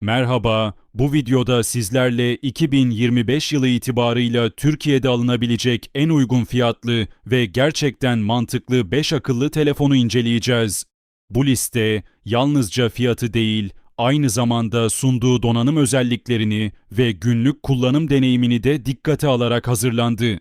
Merhaba, bu videoda sizlerle 2025 yılı itibarıyla Türkiye'de alınabilecek en uygun fiyatlı ve gerçekten mantıklı 5 akıllı telefonu inceleyeceğiz. Bu liste yalnızca fiyatı değil, aynı zamanda sunduğu donanım özelliklerini ve günlük kullanım deneyimini de dikkate alarak hazırlandı.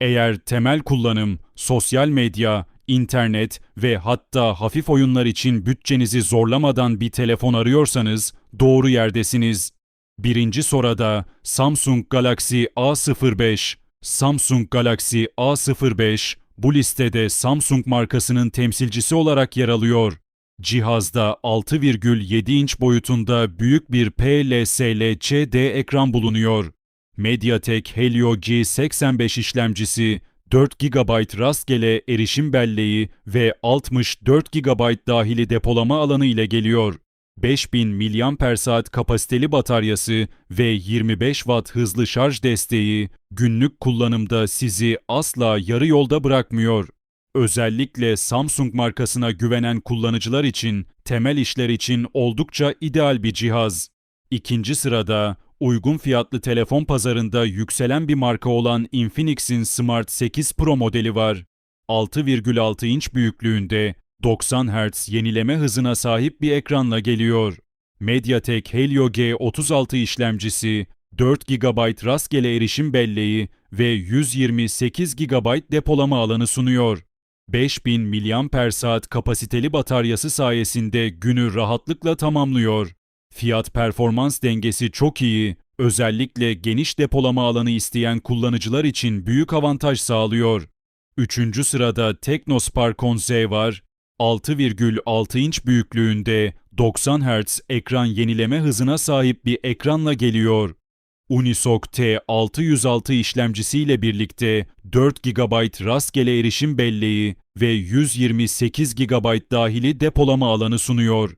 Eğer temel kullanım, sosyal medya, internet ve hatta hafif oyunlar için bütçenizi zorlamadan bir telefon arıyorsanız doğru yerdesiniz. Birinci soruda Samsung Galaxy A05. Samsung Galaxy A05 bu listede Samsung markasının temsilcisi olarak yer alıyor. Cihazda 6,7 inç boyutunda büyük bir PLSLCD ekran bulunuyor. MediaTek Helio G85 işlemcisi, 4 GB rastgele erişim belleği ve 64 GB dahili depolama alanı ile geliyor. 5000 mAh kapasiteli bataryası ve 25 Watt hızlı şarj desteği günlük kullanımda sizi asla yarı yolda bırakmıyor. Özellikle Samsung markasına güvenen kullanıcılar için temel işler için oldukça ideal bir cihaz. İkinci sırada uygun fiyatlı telefon pazarında yükselen bir marka olan Infinix'in Smart 8 Pro modeli var. 6,6 inç büyüklüğünde 90 Hz yenileme hızına sahip bir ekranla geliyor. MediaTek Helio G36 işlemcisi, 4 GB rastgele erişim belleği ve 128 GB depolama alanı sunuyor. 5000 mAh kapasiteli bataryası sayesinde günü rahatlıkla tamamlıyor. Fiyat performans dengesi çok iyi, özellikle geniş depolama alanı isteyen kullanıcılar için büyük avantaj sağlıyor. Üçüncü sırada Teknospark 10Z var. 6,6 inç büyüklüğünde 90 Hz ekran yenileme hızına sahip bir ekranla geliyor. Unisoc T606 işlemcisiyle birlikte 4 GB rastgele erişim belleği ve 128 GB dahili depolama alanı sunuyor.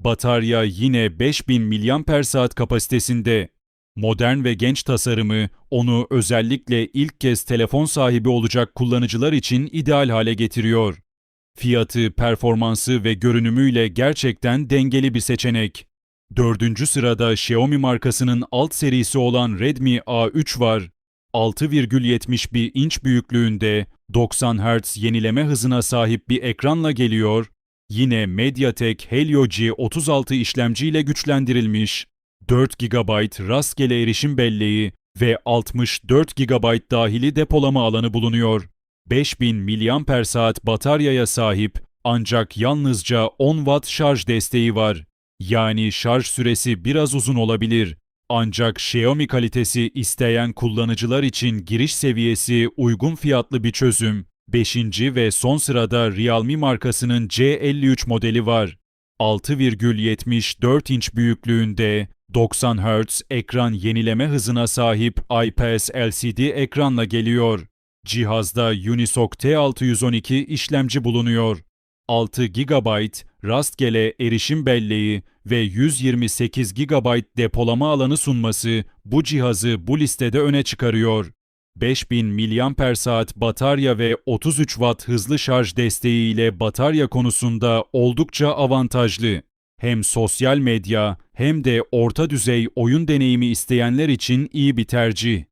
Batarya yine 5000 mAh kapasitesinde. Modern ve genç tasarımı onu özellikle ilk kez telefon sahibi olacak kullanıcılar için ideal hale getiriyor. Fiyatı, performansı ve görünümüyle gerçekten dengeli bir seçenek. Dördüncü sırada Xiaomi markasının alt serisi olan Redmi A3 var. 6,71 inç büyüklüğünde 90 Hz yenileme hızına sahip bir ekranla geliyor. Yine MediaTek Helio G36 işlemciyle güçlendirilmiş. 4 GB rastgele erişim belleği ve 64 GB dahili depolama alanı bulunuyor. 5000 mAh bataryaya sahip ancak yalnızca 10 Watt şarj desteği var. Yani şarj süresi biraz uzun olabilir. Ancak Xiaomi kalitesi isteyen kullanıcılar için giriş seviyesi uygun fiyatlı bir çözüm. 5. ve son sırada Realme markasının C53 modeli var. 6,74 inç büyüklüğünde 90 Hz ekran yenileme hızına sahip IPS LCD ekranla geliyor. Cihazda Unisoc T612 işlemci bulunuyor. 6 GB rastgele erişim belleği ve 128 GB depolama alanı sunması bu cihazı bu listede öne çıkarıyor. 5000 mAh batarya ve 33 Watt hızlı şarj desteği ile batarya konusunda oldukça avantajlı. Hem sosyal medya hem de orta düzey oyun deneyimi isteyenler için iyi bir tercih.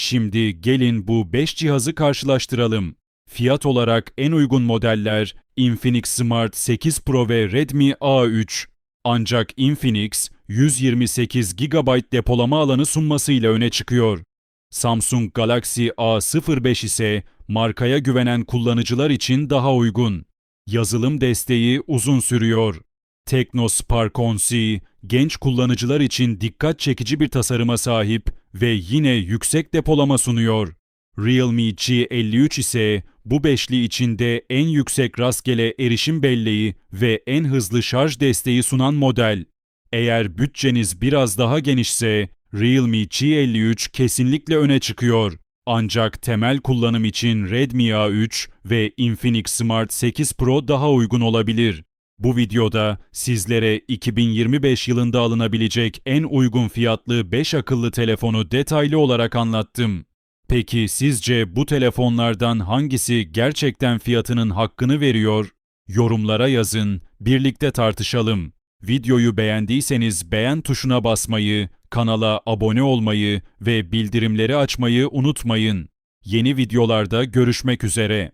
Şimdi gelin bu 5 cihazı karşılaştıralım. Fiyat olarak en uygun modeller Infinix Smart 8 Pro ve Redmi A3. Ancak Infinix 128 GB depolama alanı sunmasıyla öne çıkıyor. Samsung Galaxy A05 ise markaya güvenen kullanıcılar için daha uygun. Yazılım desteği uzun sürüyor. Teknospark 10C, genç kullanıcılar için dikkat çekici bir tasarıma sahip ve yine yüksek depolama sunuyor. Realme G53 ise bu beşli içinde en yüksek rastgele erişim belleği ve en hızlı şarj desteği sunan model. Eğer bütçeniz biraz daha genişse Realme G53 kesinlikle öne çıkıyor. Ancak temel kullanım için Redmi A3 ve Infinix Smart 8 Pro daha uygun olabilir. Bu videoda sizlere 2025 yılında alınabilecek en uygun fiyatlı 5 akıllı telefonu detaylı olarak anlattım. Peki sizce bu telefonlardan hangisi gerçekten fiyatının hakkını veriyor? Yorumlara yazın, birlikte tartışalım. Videoyu beğendiyseniz beğen tuşuna basmayı, kanala abone olmayı ve bildirimleri açmayı unutmayın. Yeni videolarda görüşmek üzere.